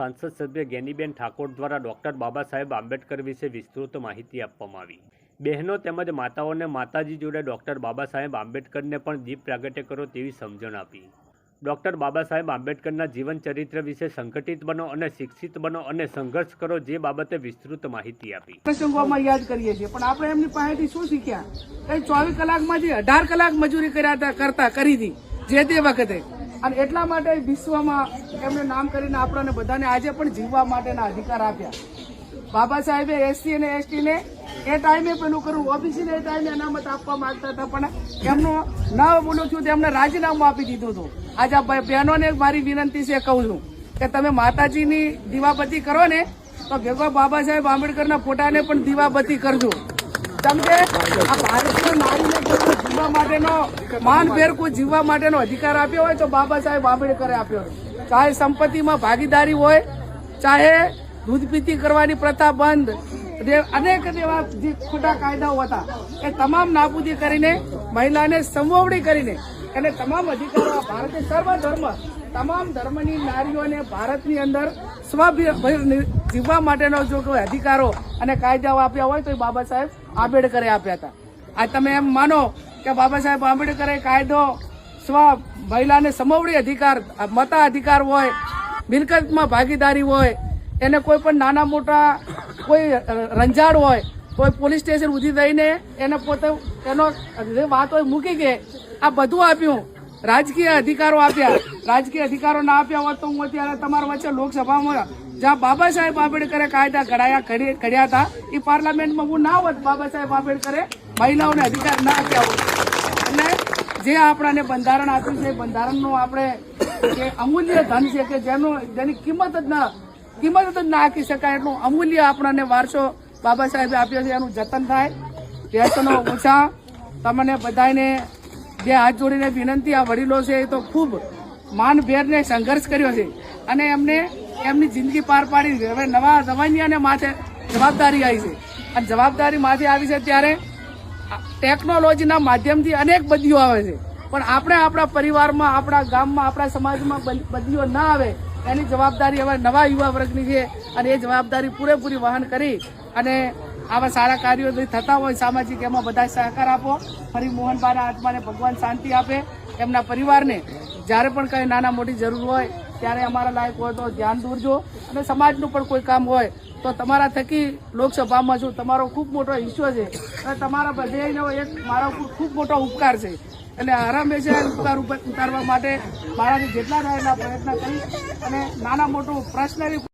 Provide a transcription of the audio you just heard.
સાંસદ સભ્ય ગેનીબેન ઠાકોર દ્વારા ડૉક્ટર બાબા સાહેબ આંબેડકર વિશે વિસ્તૃત માહિતી આપવામાં આવી. બહેનો તેમજ માતાઓને માતાજી જોડે ડૉક્ટર બાબા સાહેબ આંબેડકરને પણ દીપ પ્રાગટ્ય કરો તેવી સમજણ આપી. ડૉક્ટર બાબા સાહેબ આંબેડકરના જીવન ચરિત્ર વિશે સંગઠિત બનો અને શિક્ષિત બનો અને સંઘર્ષ કરો જે બાબતે વિસ્તૃત માહિતી આપી. પ્રસંગોમાં યાદ કરીએ છીએ, પણ આપણે એમની પાસેથી શું શીખ્યા? ચોવીસ કલાકમાં જે અઢાર કલાક મજૂરી કર્યા હતા, કરતા, કરી હતી, જે તે વખતે. અને એટલા માટે વિશ્વમાં એમને નામ કરીને આપણને બધાને આજે પણ જીવવા માટેના અધિકાર આપ્યા. બાબા સાહેબે એસસી અને એસટીને એ ટાઈમે પેલું કરવું ઓબીસીને એ ટાઈમે અનામત આપવા માંગતા હતા, પણ એમનો ન બોલું છું એમને રાજીનામું આપી દીધું હતું. આજે આ બહેનોને મારી વિનંતી છે કહું છું કે તમે માતાજીની દીવાબત્તી કરો ને, તો ભેગો બાબા સાહેબ આંબેડકરના ફોટાને પણ દીવાબત્તી કરજો. સમજે? આ ભારતીય નારીને કોઈ જીવવા માટેનો માનભેર કોઈ જીવવા માટેનો અધિકાર આપ્યો હોય તો બાબા સાહેબ આંબેડકરે આપ્યો ચાહે સંપત્તિમાં ભાગીદારી હોય, ચાહે દૂધ પીતી કરવાની પ્રથા બંધ. અનેક એવા જે ખોટા કાયદાઓ હતા એ તમામ નાબૂદી કરીને, મહિલાને સંવોવણી કરીને, એને તમામ અધિકારો આ ભારતે સર્વ ધર્મ તમામ ધર્મની નારીઓને ભારતની અંદર સ્વભય જીવવા માટેનો જો કોઈ અધિકારો અને કાયદાઓ આપ્યા હોય તો એ બાબા સાહેબ આંબેડકરે આપ્યા હતા. આ તમે એમ માનો કે બાબા સાહેબ આંબેડકરે કાયદો, સ્વ મહિલાને સમવડી અધિકાર, મતા અધિકાર હોય, મિલકતમાં ભાગીદારી હોય, એને કોઈ પણ નાના મોટા કોઈ રંજાડ હોય, કોઈ પોલીસ સ્ટેશન ઉધી દઈને એને પોતે એનો જે મૂકી કે આ બધું આપ્યું. રાજકીય અધિકારો આપ્યા. રાજકીય અધિકારો ના આપ્યા હોત તો હું અત્યારે તમારા વચ્ચે લોકસભામાં જ્યાં બાબા સાહેબ આંબેડકરે કાયદા ઘડાયા ઘડી- ઘડ્યા હતા એ પાર્લામેન્ટમાં હું ના હોત બાબા સાહેબ આંબેડકરે, મહિલાઓને અધિકાર ના આપ્યા હોત. અને જે આપણાને બંધારણ આપ્યું છે બંધારણનું આપણે જે અમૂલ્ય ધન છે કે જેનું જેની કિંમત જ ના કિંમત જ ના આંકી શકાય એટલું અમૂલ્ય આપણને વારસો બાબા સાહેબે આપ્યો છે, એનું જતન થાય. વ્યસનો ઓછા. તમને બધાને બે હાથ જોડીને વિનંતી આ વડીલો છે, એ તો ખૂબ માનભેરને સંઘર્ષ કર્યો છે. અને એમને એમની જિંદગી પાર પાડી હવે નવા જવાનિયાને માથે જવાબદારી આવી છે. અને જવાબદારી માથે આવી છે ત્યારે ટેકનોલોજીના માધ્યમથી અનેક બદલીઓ આવે છે. પણ આપણે આપણા પરિવારમાં, આપણા ગામમાં, આપણા સમાજમાં બદલીઓ ના આવે, એની જવાબદારી હવે નવા યુવા વર્ગની છે. અને એ જવાબદારી પૂરેપૂરી વહન કરી અને આવા સારા કાર્યો થતા હોય સામાજિક, એમાં બધા સહકાર આપો. ફરી મોહનબાના આત્માને ભગવાન શાંતિ આપે. એમના પરિવારને જ્યારે પણ કંઈ નાના મોટી જરૂર હોય, ત્યારે અમારા લાયક હોય તો ધ્યાન દોરજો. અને સમાજનું પણ કોઈ કામ હોય, તો તમારા થકી લોકસભામાં છું તમારો ખૂબ મોટો હિસ્સો છે, અને તમારા બધેનો એક મારા ખૂબ મોટો ઉપકાર છે. એટલે આરામે છે ઉપકાર ઉપર ઉતારવા માટે મારાથી જેટલા એટલા પ્રયત્ન કરીશ. અને નાના મોટું પર્સનલી